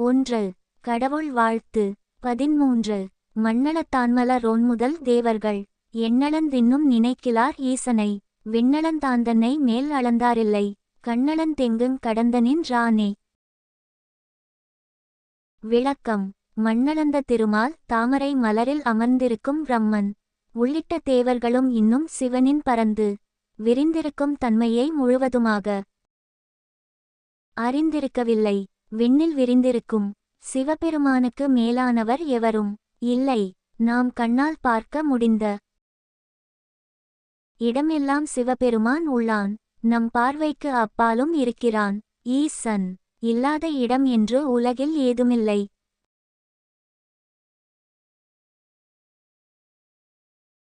ஒன்று கடவுள் வாழ்த்து. பதிமூன்று மண்ணளத்தான்மல ரோன்முதல் தேவர்கள். எண்ணளந்தின்னும் நினைக்கிலார் ஈசனை. விண்ணளந்தாந்தன்னை மேல் அளந்தாரில்லை. கண்ணளந்தெங்குங் கடந்தனின் ராணே. விளக்கம் மண்ணளந்த திருமால் தாமரை மலரில் அமர்ந்திருக்கும் பிரம்மன். உள்ளிட்ட தேவர்களும் இன்னும் சிவனின் பரந்து. விரிந்திருக்கும் தன்மையை முழுவதுமாக அறிந்திருக்கவில்லை. விண்ணில் விரிந்திருக்கும் சிவபெருமானுக்கு மேலானவர் எவரும் இல்லை. நாம் கண்ணால் பார்க்க முடிந்த இடமெல்லாம் சிவபெருமான் உள்ளான். நம் பார்வைக்கு அப்பாலும் இருக்கிறான். ஈசன் இல்லாத இடம் என்று உலகில் ஏதுமில்லை.